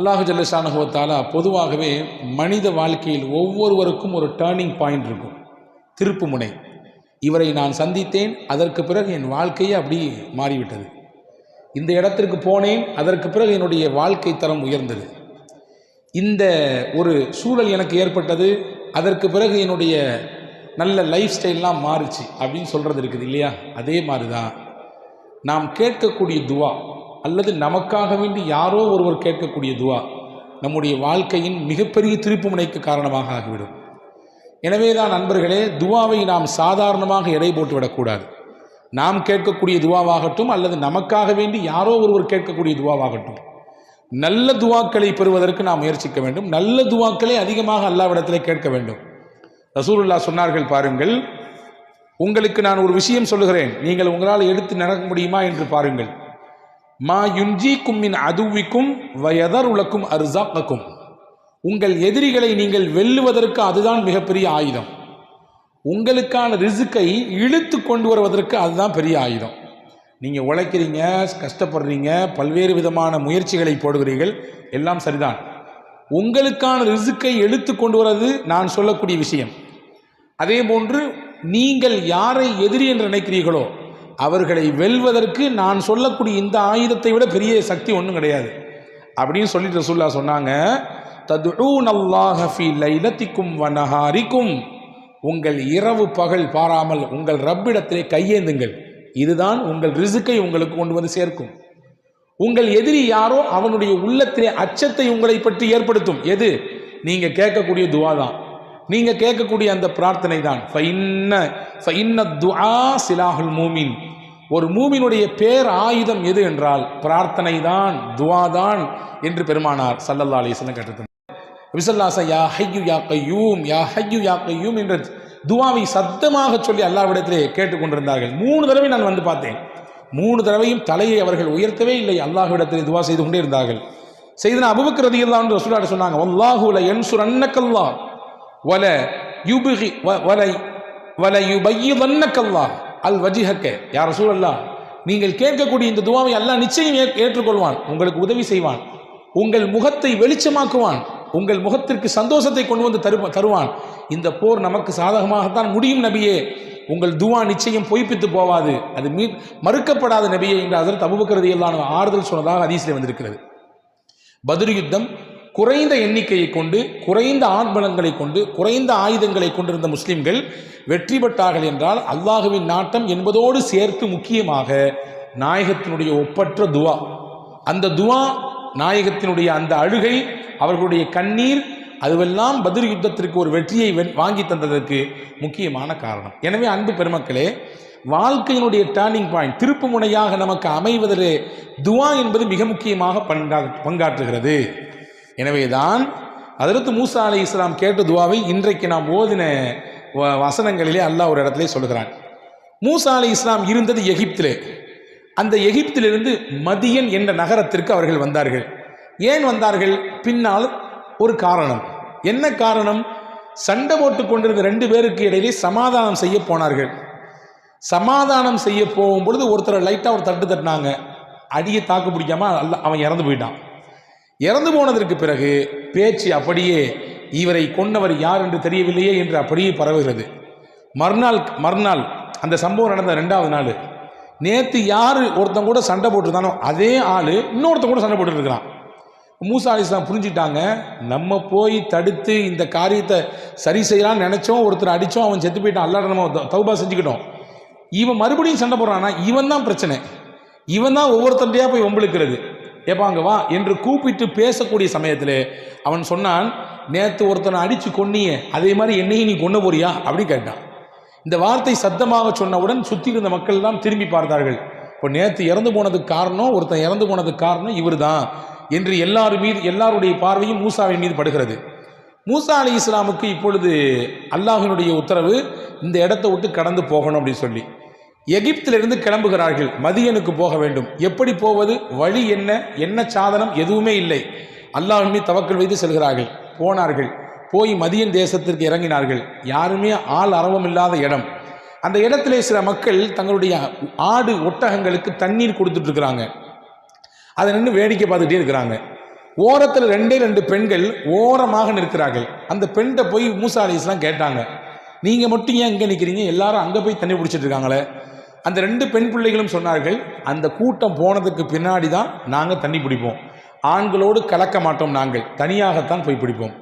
அல்லாஹு ஜல்லஷானுவத்தாலா பொதுவாகவே மனித வாழ்க்கையில் ஒவ்வொருவருக்கும் ஒரு டேர்னிங் பாயிண்ட் இருக்கும். திருப்பு முனை. இவரை நான் சந்தித்தேன் அதற்கு பிறகு என் வாழ்க்கையே அப்படி மாறிவிட்டது. இந்த இடத்திற்கு போனேன் அதற்கு பிறகு என்னுடைய வாழ்க்கை தரம் உயர்ந்தது. இந்த ஒரு சூழல் எனக்கு ஏற்பட்டது அதற்கு பிறகு என்னுடைய நல்ல லைஃப் ஸ்டைல்லாம் மாறுச்சு அப்படின்னு சொல்கிறது இருக்குது இல்லையா? அதே மாதிரி தான் நாம் கேட்கக்கூடிய துவா அல்லது நமக்காக வேண்டி யாரோ ஒருவர் கேட்கக்கூடிய துவா நம்முடைய வாழ்க்கையின் மிகப்பெரிய திருப்புமுனைக்கு காரணமாக ஆகிவிடும். எனவே தான் நண்பர்களே துவாவை நாம் சாதாரணமாக எடை போட்டு விடக்கூடாது. நாம் கேட்கக்கூடிய துவாவாகட்டும் அல்லது நமக்காக வேண்டி யாரோ ஒருவர் கேட்கக்கூடிய துவாவாகட்டும் நல்ல துவாக்களை பெறுவதற்கு நாம் முயற்சிக்க வேண்டும். நல்ல துவாக்களை அதிகமாக அல்லாவிடத்தில் கேட்க வேண்டும். ரசூலுல்லா சொன்னார்கள் பாருங்கள் உங்களுக்கு நான் ஒரு விஷயம் சொல்லுகிறேன். நீங்கள் உங்களால் எடுத்து நடக்க முடியுமா என்று பாருங்கள். மா யுஞ்சி கும்மின் அதுவிக்கும் வயதர் உலக்கும் அர்சாக்கும் உங்கள் எதிரிகளை நீங்கள் வெல்லுவதற்கு அதுதான் மிகப்பெரிய ஆயுதம். உங்களுக்கான ரிசுக்கை இழுத்து கொண்டு வருவதற்கு அதுதான் பெரிய ஆயுதம். நீங்கள் உழைக்கிறீங்க கஷ்டப்படுறீங்க பல்வேறு விதமான முயற்சிகளை போடுகிறீர்கள் எல்லாம் சரிதான். உங்களுக்கான ரிசுக்கை எழுத்து கொண்டு வர்றது நான் சொல்லக்கூடிய விஷயம். அதே போன்று நீங்கள் யாரை எதிரி என்று நினைக்கிறீர்களோ அவர்களை வெல்வதற்கு நான் சொல்லக்கூடிய இந்த ஆயுதத்தை விட பெரிய சக்தி ஒன்றும் கிடையாது. அப்படின்னு சொல்லிட்டு ரசூல்லா சொன்னாங்க ததுஊன் அல்லாஹ லைலத்திக்கும் வனஹாரிக்கும் உங்கள் இரவு பகல் பாராமல் உங்கள் ரப்பிடத்திலே கையேந்துங்கள். இதுதான் உங்கள் ரிசுக்கை உங்களுக்கு கொண்டு வந்து சேர்க்கும். உங்கள் எதிரி யாரோ அவனுடைய உள்ளத்திலே அச்சத்தை உங்களை பற்றி ஏற்படுத்தும். எது? நீங்கள் கேட்கக்கூடிய துவா தான் நீங்க கேட்கக்கூடிய அந்த பிரார்த்தனை தான் ஃபைன்ன ஃபைன்ன துஆ சிலாஹுல் மூமின். ஒரு மூமினுடைய பேர் ஆயுதம் எது என்றால் பிரார்த்தனை தான் துவா தான் என்று பெருமானார் சல்லல்லா அலிஸ்லாம் கேட்டிருந்தார் விசல்லாச யா ஹையு யா கையூம் யா ஹையு யா கையூம் என்ற துவாவை சத்தமாக சொல்லி அல்லாவிடத்திலே கேட்டுக்கொண்டிருந்தார்கள். மூணு தடவை நான் வந்து பார்த்தேன். மூணு தடவையும் தலையை அவர்கள் உயர்த்தவே இல்லை. அல்லாஹ்விடத்திலே துவா செய்து கொண்டே இருந்தார்கள். செய்தன அபுபக்ரதியில் தான் அன்ஹு சொன்னாங்க அல்லாஹூல என் யன்சுர் வல யுபகி வ- வல வல யுபய்யிதன்னக்கல்லாஹ் அல் வஜிஹக்க. யா ரசூலல்லாஹ் நீங்கள் கேட்கக்கூடிய இந்த துவாவை அல்லாஹ் நிச்சயம் ஏற்றுக்கொள்வான் உங்களுக்கு உதவி செய்வான் உங்கள் முகத்தை வெளிச்சமாக்குவான் உங்கள் முகத்திற்கு சந்தோஷத்தை கொண்டு வந்து தரு தருவான். இந்த போர் நமக்கு சாதகமாகத்தான் முடியும் நபியே. உங்கள் துவா நிச்சயம் பொய்ப்பித்து போவாது. அது மீ மறுக்கப்படாத நபியே என்று அதற்கு எல்லாம் ஆறுதல் சொன்னதாக அதிசயம் வந்திருக்கிறது. பத்ரு யுத்தம் குறைந்த எண்ணிக்கையை கொண்டு குறைந்த ஆண்பலங்களை கொண்டு குறைந்த ஆயுதங்களை கொண்டிருந்த முஸ்லிம்கள் வெற்றி பெற்றார்கள் என்றால் அல்லாஹுவின் நாட்டம் என்பதோடு சேர்த்து முக்கியமாக நாயகத்தினுடைய ஒப்பற்ற துவா. அந்த துவா நாயகத்தினுடைய அந்த அழுகை அவர்களுடைய கண்ணீர் அதுவெல்லாம் பதில் யுத்தத்திற்கு ஒரு வெற்றியை வாங்கி தந்ததற்கு முக்கியமான காரணம். எனவே அன்பு பெருமக்களே வாழ்க்கையினுடைய டேர்னிங் பாயிண்ட் திருப்பு முனையாக நமக்கு அமைவதிலே துவா என்பது மிக முக்கியமாக பங்கா பங்காற்றுகிறது. எனவேதான் அதற்கு மூசா அலி இஸ்லாம் கேட்ட துவாவை இன்றைக்கு நாம் ஓதின வ- வசனங்களிலே அல்லாஹ் ஒரு இடத்துல சொல்கிறான் மூசா அலி இஸ்லாம் இருந்தது எகிப்திலே. அந்த எகிப்திலிருந்து மதியன் என்ற நகரத்திற்கு அவர்கள் வந்தார்கள். ஏன் வந்தார்கள்? பின்னால் ஒரு காரணம். என்ன காரணம்? சண்டை போட்டு கொண்டிருந்த ரெண்டு பேருக்கு இடையிலே சமாதானம் செய்ய போனார்கள். சமாதானம் செய்ய போகும் பொழுது ஒருத்தரை லைட்டாக ஒரு தட்டு தட்டினாங்க. அடியை தாக்கு பிடிக்காம அல்ல அவன் இறந்து போயிட்டான். இறந்து போனதற்கு பிறகு பேச்சு அப்படியே இவரை கொன்னவர் யார் என்று தெரியவில்லையே என்று அப்படியே பரவுகிறது. மறுநாள் மறுநாள் அந்த சம்பவம் நடந்த ரெண்டாவது நாள் நேற்று யார் ஒருத்தன் கூட சண்டை போட்டிருந்தானோ அதே ஆள் இன்னொருத்தன் கூட சண்டை போட்டுட்டு இருக்கிறான் மூசா அலிஸ்லாம் புரிஞ்சுட்டாங்க நம்ம போய் தடுத்து இந்த காரியத்தை சரி செய்யலாம்னு நினச்சோம் ஒருத்தர் அடித்தோம் அவன் செத்து போயிட்டான் அல்லாட நம்ம தௌபா செஞ்சுக்கிட்டோம். இவன் மறுபடியும் சண்டை போடுறான்னா இவன் தான் பிரச்சனை. இவன் தான் ஒவ்வொருத்தண்டையாக போய் வம்பிழுக்கிறது. ஏப்பா வா என்று கூப்பிட்டு பேசக்கூடிய சமயத்தில் அவன் சொன்னான் நேற்று ஒருத்தனை அடித்து கொன்னியே அதே மாதிரி என்னையும் நீ கொண்டு போறியா? அப்படின்னு கேட்டான். இந்த வார்த்தை சத்தமாக சொன்னவுடன் சுற்றி இருந்த மக்கள் தான் திரும்பி பார்த்தார்கள். இப்போ நேற்று இறந்து போனதுக்கு காரணம் ஒருத்தன் இறந்து போனதுக்கு காரணம் இவர் தான் என்று எல்லார் மீது எல்லாருடைய பார்வையும் மூசாவின் மீது படுகிறது. மூசா அலி இஸ்லாமுக்கு இப்பொழுது அல்லாஹினுடைய உத்தரவு இந்த இடத்தை விட்டு கடந்து போகணும் அப்படின்னு சொல்லி. எகிப்திலிருந்து கிளம்புகிறார்கள். மதியனுக்கு போக வேண்டும். எப்படி போவது? வழி என்ன? என்ன சாதனம்? எதுவுமே இல்லை. அல்லாஹின் மீது தவக்கல் வைத்து செல்கிறார்கள். போனார்கள். போய் மதியன் தேசத்திற்கு இறங்கினார்கள். யாருமே ஆள் அரவம் இல்லாத இடம். அந்த இடத்திலே சில மக்கள் தங்களுடைய ஆடு ஒட்டகங்களுக்கு தண்ணீர் கொடுத்துட்டு இருக்கிறாங்க அதை நின்று வேடிக்கை பார்த்துட்டே இருக்கிறாங்க. ஓரத்தில் ரெண்டே ரெண்டு பெண்கள் ஓரமாக நிற்கிறார்கள். அந்த பெண்கிட்ட போய் மூசா கேட்டாங்க. நீங்கள் மட்டும் ஏன் இங்கே நிற்கிறீங்க எல்லாரும் அங்கே போய் தண்ணி பிடிச்சிட்டு இருக்காங்களே அந்த ரெண்டு பெண் பிள்ளைகளும் சொன்னார்கள் அந்த கூட்டம் போனதுக்கு பின்னாடி தான் நாங்கள் தண்ணி பிடிப்போம். ஆண்களோடு கலக்க மாட்டோம் நாங்கள் தனியாகத்தான் போய் பிடிப்போம்.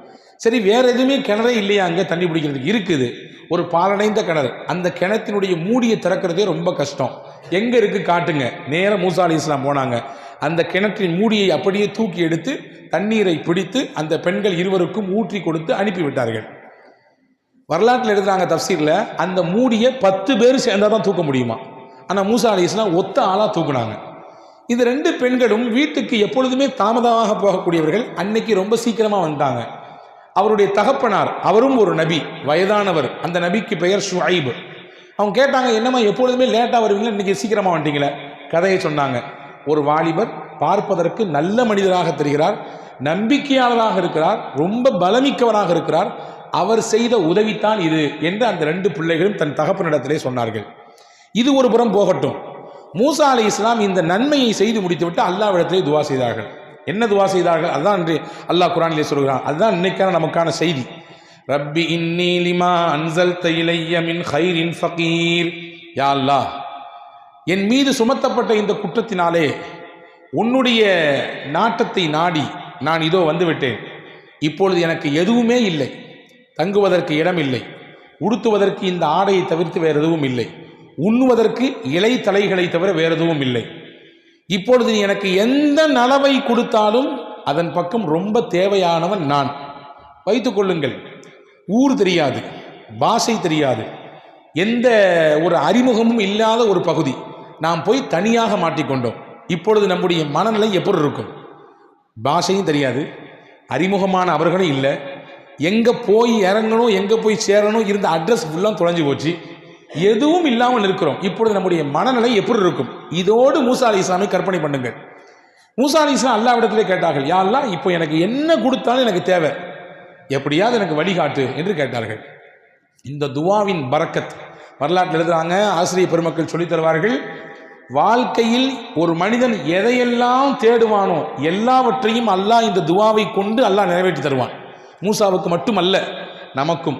சரி வேற எதுவுமே கிணறே இல்லையா அங்கே தண்ணி பிடிக்கிறதுக்கு? இருக்குது. ஒரு பாலடைந்த கிணறு. அந்த கிணத்தினுடைய மூடியை திறக்கிறதே ரொம்ப கஷ்டம். எங்கே இருக்குது காட்டுங்க. நேராக மூசா அலி இஸ்லாம் போனாங்க. அந்த கிணற்றின் மூடியை அப்படியே தூக்கி எடுத்து தண்ணீரை பிடித்து அந்த பெண்கள் இருவருக்கும் ஊற்றி கொடுத்து அனுப்பிவிட்டார்கள். வரலாற்றில் எழுதுறாங்க தப்சீரில் அந்த மூடியை பத்து பேர் சேர்ந்தால் தான் தூக்க முடியுமா? ஆனால் மூசா அலி இஸ்லாம் ஒத்த ஆளாக தூக்குனாங்க. இந்த ரெண்டு பெண்களும் வீட்டுக்கு எப்பொழுதுமே தாமதமாக போகக்கூடியவர்கள் அன்னைக்கு ரொம்ப சீக்கிரமாக வந்தாங்க அவருடைய தகப்பனார் அவரும் ஒரு நபி வயதானவர் அந்த நபிக்கு பெயர் ஷுஐப். அவங்க கேட்டாங்க என்னம்மா எப்பொழுதுமே லேட்டாக வருவீங்களா? இன்னைக்கு சீக்கிரமாக வந்துட்டீங்களே? கதையை சொன்னாங்க. ஒரு வாலிபர் பார்ப்பதற்கு நல்ல மனிதராக தெரிகிறார் நம்பிக்கையாளராக இருக்கிறார் ரொம்ப பலமிக்கவராக இருக்கிறார். அவர் செய்த உதவித்தான் இது என்று அந்த ரெண்டு பிள்ளைகளும் தன் தகப்பனிடத்திலே சொன்னார்கள். இது ஒரு புறம் போகட்டும். மூசா அலி இஸ்லாம் இந்த நன்மையை செய்து முடித்துவிட்டு அல்லாவிடத்திலே துவா செய்தார்கள். என்ன துவா செய்தார்கள்? அதுதான் என்று அல்லாஹ் குரானிலே சொல்கிறான். அதுதான் இன்னைக்கான நமக்கான செய்தி. ரப்பி இன்னி லிமா அன்சல் இலைய மின் ஹைரின் ஃபகீர். யா அல்லாஹ் என் மீது சுமத்தப்பட்ட இந்த குற்றத்தினாலே உன்னுடைய நாட்டத்தை நாடி நான் இதோ வந்துவிட்டேன். இப்பொழுது எனக்கு எதுவுமே இல்லை. தங்குவதற்கு இடம் இல்லை உடுத்துவதற்கு இந்த ஆடையை தவிர்த்து வேறு எதுவும் இல்லை. உண்ணுவதற்கு இலை தலைகளை தவிர வேறு எதுவும் இல்லை. இப்பொழுது நீ எனக்கு எந்த நலவை கொடுத்தாலும் அதன் பக்கம் ரொம்ப தேவையானவன் நான். வைத்து கொள்ளுங்கள். ஊர் தெரியாது. பாஷை தெரியாது. எந்த ஒரு அறிமுகமும் இல்லாத ஒரு பகுதி. நாம் போய் தனியாக மாட்டிக்கொண்டோம் இப்பொழுது நம்முடைய மனநிலை எப்படி இருக்கும்? பாஷையும் தெரியாது. அறிமுகமான அவர்களும் இல்லை. எங்கே போய் இறங்கணும் எங்கே போய் சேரணும் இருந்த அட்ரஸ் ஃபுல்லாக தொலைஞ்சு போச்சு. எதுவும் இல்லாமல் இருக்கிறோம் இப்பொழுது நம்முடைய மனநிலை எப்படி இருக்கும்? இதோடு மூசா அலி இஸ்லாமை கற்பனை பண்ணுங்கள். மூசா அலி இஸ்லாம் அல்லாவிடத்திலே கேட்டார்கள் யாரெல்லாம் இப்போ எனக்கு என்ன கொடுத்தாலும் எனக்கு தேவை. எப்படியாவது எனக்கு வழிகாட்டு என்று கேட்டார்கள். இந்த துவாவின் பரக்கத் வரலாற்றில் எழுதுறாங்க ஆசிரியர் பெருமக்கள் சொல்லித் தருவார்கள் வாழ்க்கையில் ஒரு மனிதன் எதையெல்லாம் தேடுவானோ எல்லாவற்றையும் அல்லாஹ் இந்த துவாவை கொண்டு அல்லாஹ் நிறைவேற்றி தருவான். மூசாவுக்கு மட்டுமல்ல நமக்கும்.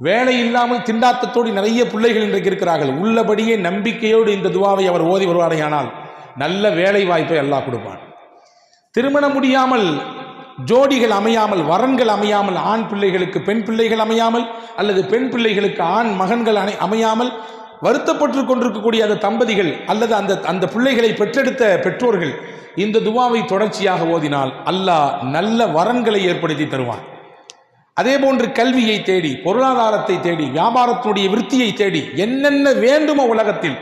வேலை இல்லாமல் திண்டாட்டத்தோடு நிறைய பிள்ளைகள் இன்றைக்கு இருக்கிறார்கள். உள்ளபடியே நம்பிக்கையோடு இந்த துவாவை அவர் ஓதி வருவாரையானால் நல்ல வேலை வாய்ப்பை அல்லாஹ் கொடுப்பான். திருமணம் முடியாமல் ஜோடிகள் அமையாமல் வரன்கள் அமையாமல் ஆண் பிள்ளைகளுக்கு பெண் பிள்ளைகள் அமையாமல் அல்லது பெண் பிள்ளைகளுக்கு ஆண் மகன்கள் அணை அமையாமல் வருத்தப்பட்டு கொண்டிருக்கக்கூடிய அந்த தம்பதிகள் அல்லது அந்த அந்த பிள்ளைகளை பெற்றெடுத்த பெற்றோர்கள் இந்த துவாவை தொடர்ச்சியாக ஓதினால் அல்லாஹ் நல்ல வரன்களை ஏற்படுத்தி தருவான். அதே போன்று கல்வியை தேடி பொருளாதாரத்தை தேடி வியாபாரத்தினுடைய விருத்தியை தேடி என்னென்ன வேண்டுமோ உலகத்தில்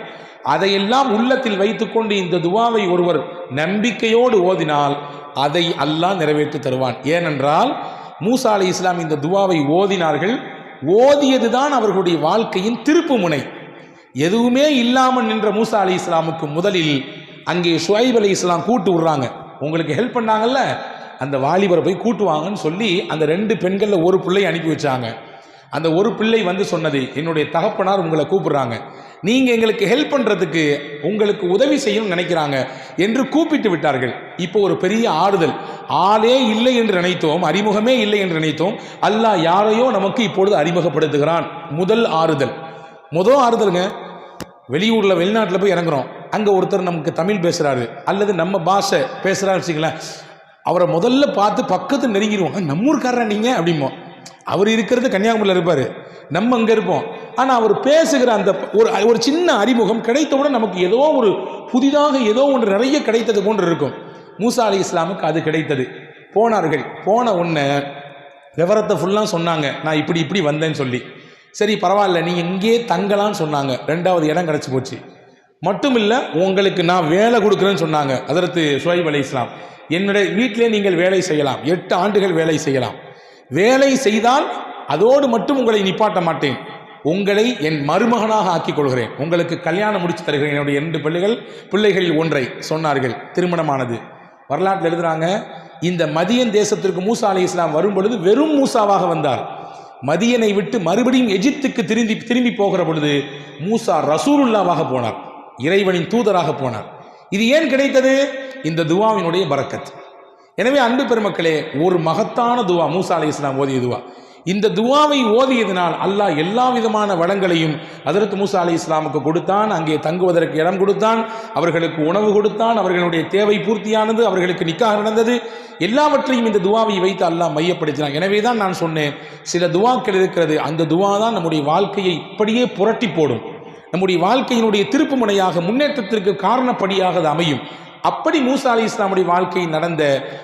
அதையெல்லாம் உள்ளத்தில் வைத்துக்கொண்டு இந்த துவாவை ஒருவர் நம்பிக்கையோடு ஓதினால் அதை அல்லாஹ் நிறைவேற்றி தருவான். ஏனென்றால் மூசா அலி இஸ்லாம் இந்த துவாவை ஓதினார்கள் ஓதியதுதான் அவர்களுடைய வாழ்க்கையின் திருப்பு முனை. எதுவுமே இல்லாமல் நின்ற மூசா அலி இஸ்லாமுக்கு முதலில் அங்கே ஷுவைப் அலி இஸ்லாம் கூட்டு விடுறாங்க. உங்களுக்கு ஹெல்ப் பண்ணாங்கல்ல? அந்த வாலிபரை போய் கூட்டுவாங்கன்னு சொல்லி அந்த ரெண்டு பெண்களில் ஒரு பிள்ளை அனுப்பி வச்சாங்க. அந்த ஒரு பிள்ளை வந்து சொன்னது என்னுடைய தகப்பனார் உங்களை கூப்பிடுறாங்க. நீங்கள் எங்களுக்கு ஹெல்ப் பண்ணுறதுக்கு உங்களுக்கு உதவி செய்யணும்னு நினைக்கிறாங்க என்று கூப்பிட்டு விட்டார்கள். இப்போ ஒரு பெரிய ஆறுதல். ஆளே இல்லை என்று நினைத்தோம் அறிமுகமே இல்லை என்று நினைத்தோம். அல்லாஹ் யாரையோ நமக்கு இப்பொழுது அறிமுகப்படுத்துகிறான். முதல் ஆறுதல். முதல் ஆறுதலுங்க வெளியூரில் வெளிநாட்டில் போய் இறங்குறோம். அங்கே ஒருத்தர் நமக்கு தமிழ் பேசுகிறாரு அல்லது நம்ம பாஷை பேசுகிறாரு வச்சுங்களேன் அவரை முதல்ல பார்த்து பக்கத்து நெருங்கிடுவோம். நம்ம ஊருக்காரரா நீங்கள் அப்படிம்போம். அவர் இருக்கிறது கன்னியாகுமரியில் இருப்பார். நம்ம அங்கே இருப்போம். ஆனால் அவர் பேசுகிற அந்த ஒரு ஒரு சின்ன அறிமுகம் கிடைத்தவுடன் நமக்கு ஏதோ ஒரு புதிதாக ஏதோ ஒன்று நிறைய கிடைத்தது போன்று இருக்கும். மூசா அலி இஸ்லாமுக்கு அது கிடைத்தது. போனார்கள். போன உடனே விவரத்தை ஃபுல்லாக சொன்னாங்க. நான் இப்படி இப்படி வந்தேன்னு சொல்லி. சரி பரவாயில்ல. நீங்கள் இங்கேயே தங்கலாம்னு சொன்னாங்க. ரெண்டாவது இடம் கிடச்சி போச்சு. மட்டும் இல்லை உங்களுக்கு நான் வேலை கொடுக்குறேன்னு சொன்னாங்க. அதற்கு சுவைப் அலி இஸ்லாம். என்னுடைய வீட்டிலே நீங்கள் வேலை செய்யலாம். எட்டு ஆண்டுகள் வேலை செய்யலாம். வேலை செய்தால் அதோடு மட்டும் உங்களை நிப்பாட்ட மாட்டேன். உங்களை என் மருமகனாக ஆக்கிக் கொள்கிறேன் உங்களுக்கு கல்யாணம் முடித்து தருகிறேன். என்னுடைய இரண்டு பிள்ளைகள் பிள்ளைகளில் ஒன்றை சொன்னார்கள். திருமணமானது. வரலாற்றில் எழுதுறாங்க இந்த மதியன் தேசத்திற்கு மூசா அலி இஸ்லாம் வரும் பொழுது வெறும் மூசாவாக வந்தார். மதியனை விட்டு மறுபடியும் எஜிப்துக்கு திரும்பி திரும்பி போகிற பொழுது மூசா ரசூலுல்லாவாக போனார். இறைவனின் தூதராக போனார். இது ஏன் கிடைத்தது? இந்த துவாவினுடைய பரக்கத் எனவே அன்பு பெருமக்களே ஒரு மகத்தான துவா. மூசா அலி இஸ்லாம் ஓதிய துவா. இந்த துவாவை ஓதியதினால் அல்லாஹ் எல்லா விதமான வளங்களையும் அதற்கு மூசா அலி இஸ்லாமுக்கு கொடுத்தான் அங்கே தங்குவதற்கு இடம் கொடுத்தான் அவர்களுக்கு உணவு கொடுத்தான் அவர்களுடைய தேவை பூர்த்தியானது அவர்களுக்கு நிக்காக நடந்தது. எல்லாவற்றையும் இந்த துவாவை வைத்து அல்லாஹ் மையப்படுத்தினான். எனவே தான் நான் சொன்னேன் சில துவாக்கள் இருக்கிறது அந்த துவா தான் நம்முடைய வாழ்க்கையை இப்படியே புரட்டி போடும். நம்முடைய வாழ்க்கையினுடைய திருப்பு முனையாக முன்னேற்றத்திற்கு காரணப்படியாக அது அமையும். அப்படி மூசா அலி இஸ்லாமுடைய வாழ்க்கையில் நடந்த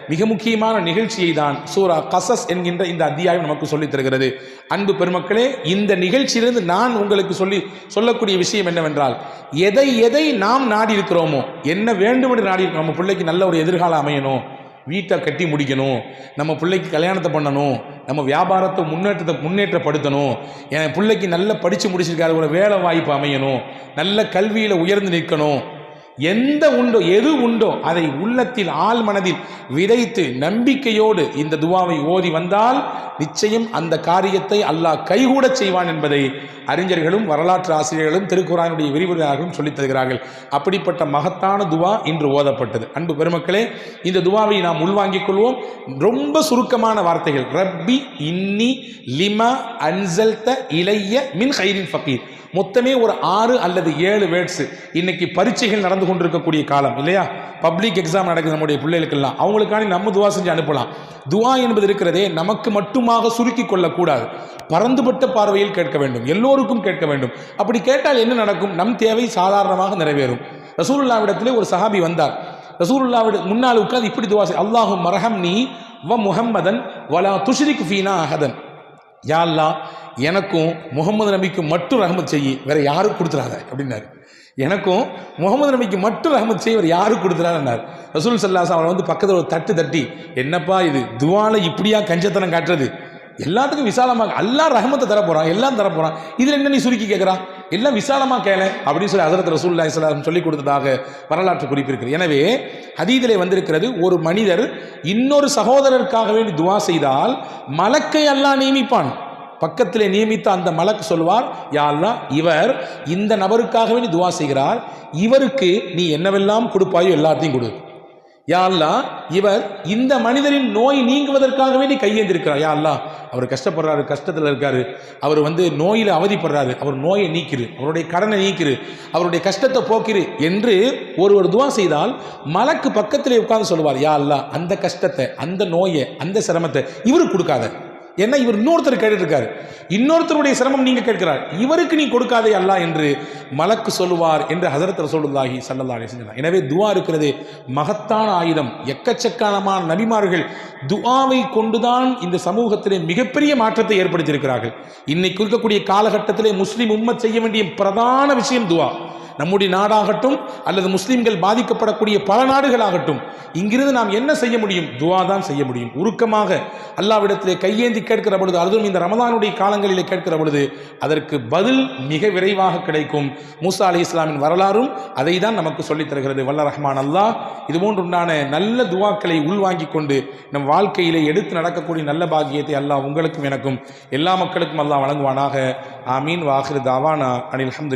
மிக முக்கியமான நிகழ்ச்சியை தான் சூரா கசஸ் என்கின்ற இந்த அத்தியாயம் நமக்கு சொல்லித் தருகிறது. அன்பு பெருமக்களே இந்த நிகழ்ச்சியிலிருந்து நான் உங்களுக்கு சொல்லி சொல்லக்கூடிய விஷயம் என்னவென்றால் எதை எதை நாம் நாடி இருக்கிறோமோ என்ன வேண்டும் என்று நாடி நம்ம பிள்ளைக்கு நல்ல ஒரு எதிர்காலம் அமையணும் வீட்டை கட்டி முடிக்கணும் நம்ம பிள்ளைக்கு கல்யாணத்தை பண்ணணும் நம்ம வியாபாரத்தை முன்னேற்றத்தை முன்னேற்றப்படுத்தணும் என் பிள்ளைக்கு நல்ல படித்து முடிச்சிருக்காரு ஒரு வேலை வாய்ப்பு அமையணும் நல்ல கல்வியில் உயர்ந்து நிற்கணும் எந்த உண்டோ எது உண்டோ அதை உள்ளத்தில் ஆள் மனதில் விதைத்து நம்பிக்கையோடு இந்த துவாவை ஓதி வந்தால் நிச்சயம் அந்த காரியத்தை அல்லாஹ் கைகூடச் செய்வான் என்பதை அறிஞர்களும் வரலாற்று ஆசிரியர்களும் திருக்குறானுடைய விரிவுரையாளர்களும் சொல்லித் தருகிறார்கள். அப்படிப்பட்ட மகத்தான துவா இன்று ஓதப்பட்டது. அன்பு பெருமக்களே இந்த துவாவை நாம் உள்வாங்கிக் கொள்வோம். ரொம்ப சுருக்கமான வார்த்தைகள். ரப்பி இன்னி லிமா அன்சல்த இளைய மின் ஹைரின் ஃபக்கீர் மொத்தமே ஒரு ஆறு அல்லது ஏழு வேர்ட்ஸ் இன்னைக்கு பரீட்சைகள் நடந்து கொண்டிருக்கக்கூடிய காலம் இல்லையா? பப்ளிக் எக்ஸாம் நடக்குது நம்முடைய பிள்ளைகளுக்கெல்லாம். அவங்களுக்காண்டி நம்ம துவா செஞ்சு அனுப்பலாம். துவா என்பது இருக்கிறதே நமக்கு மட்டுமாக சுருக்கி கொள்ளக்கூடாது. பறந்துபட்ட பார்வையில் கேட்க வேண்டும். எல்லோருக்கும் கேட்க வேண்டும். அப்படி கேட்டால் என்ன நடக்கும்? நம் தேவை சாதாரணமாக நிறைவேறும். ரசூலுல்லாவிடத்திலே ஒரு சஹாபி வந்தார். ரசூலுல்லாவிட முன்னால் உட்கார்ந்து இப்படி துவா அல்லாஹும் மரஹம் நீ வ முஹம்மதன் வலா துஷ்ரிக் ஃபீனா அஹதன். யா அல்லாஹ் எனக்கும் முகமது நபிக்கும் மட்டும் ரஹமத் செய்யி வேற யாரும் கொடுத்துறாத அப்படின்னாரு. எனக்கும் முகமது நபிக்கு மட்டும் ரஹமத் செய்ய வேற யாரும் கொடுத்துறாருன்னார் ரசூல் சல்லாஸ் அவரை வந்து பக்கத்தில் ஒரு தட்டு தட்டி என்னப்பா இது துவால இப்படியா கஞ்சத்தனம் காட்டுறது? எல்லாத்துக்கும் விசாலமாக எல்லாம் ரஹமத்தை தர எல்லாம் தர போகிறான் இதில் என்ன நீ சுருக்கி கேட்குறான் எல்லாம் விசாலமாக கேள அப்படின்னு சொல்லி ஹசரத் ரசூல்லா இஸ்லாம் சொல்லிக் கொடுத்ததாக வரலாற்று குறிப்பு எனவே ஹதீதிலே வந்திருக்கிறது ஒரு மனிதர் இன்னொரு சகோதரருக்காக வேண்டி துவா செய்தால் மலக்கை அல்லா நியமிப்பான். பக்கத்திலே நியமித்த அந்த மலக்கு சொல்வார் யா இவர் இந்த நபருக்காக வேண்டி துவா செய்கிறார். இவருக்கு நீ என்னவெல்லாம் கொடுப்பாயோ எல்லாத்தையும் கொடு. யா அல்லாஹ் இவர் இந்த மனிதரின் நோய் நீங்குவதற்காக வேண்டி கையேந்திருக்கிறார். யா அல்லா அவர் கஷ்டப்படுறாரு கஷ்டத்தில் இருக்காரு. அவர் வந்து நோயில் அவதிப்படுறாரு. அவர் நோயை நீக்கிரு. அவருடைய கடனை நீக்கிரு. அவருடைய கஷ்டத்தை போக்கிரு என்று ஒருவர் துவா செய்தால் மலக்கு பக்கத்திலே உட்கார்ந்து சொல்லுவார். யா அல்லா அந்த கஷ்டத்தை அந்த நோயை அந்த சிரமத்தை இவருக்கு கொடுக்காத. ஏன்னா இவர் இன்னொருத்தர் கேட்டுருக்காரு இன்னொருத்தருடைய சிரமம் நீங்கள் கேட்கிறார். இவருக்கு நீ கொடுக்காதே அல்ல என்று மலக்கு சொல்லுவார் என்று ஹசரத் ரசோலுல்லாஹி சல்லல்லா அலைஹி எனவே துவா இருக்கிறது மகத்தான ஆயுதம் எக்கச்சக்கானமான நபிமார்கள் துவாவை கொண்டுதான் இந்த சமூகத்திலே மிகப்பெரிய மாற்றத்தை ஏற்படுத்தியிருக்கிறார்கள். இன்னைக்கு இருக்கக்கூடிய காலகட்டத்திலே முஸ்லீம் உம்மத் செய்ய வேண்டிய பிரதான விஷயம் துவா. நம்முடைய நாடாகட்டும் அல்லது முஸ்லீம்கள் பாதிக்கப்படக்கூடிய பல நாடுகளாகட்டும் இங்கிருந்து நாம் என்ன செய்ய முடியும்? துவா தான் செய்ய முடியும். உருக்கமாக அல்லாவிடத்திலே கையேந்தி கேட்கிற பொழுது அதுவும் இந்த ரமதானுடைய காலங்களிலே கேட்கிற பொழுது அதற்கு பதில் மிக விரைவாக கிடைக்கும். மூசா அலி இஸ்லாமின் வரலாறும் அதை தான் நமக்கு சொல்லித் தருகிறது. வல்ல ரஹ்மான் அல்லாஹ் இது போன்றுண்டான நல்ல துவாக்களை உள்வாங்கிக் கொண்டு நம் வாழ்க்கையிலே எடுத்து நடக்கக்கூடிய நல்ல பாக்கியத்தை அல்லாஹ் உங்களுக்கும் எனக்கும் எல்லா மக்களுக்கும் அல்லாஹ் வழங்குவானாக. ஆமீன். வாஹிர் தாவானா. அனில் அஹமது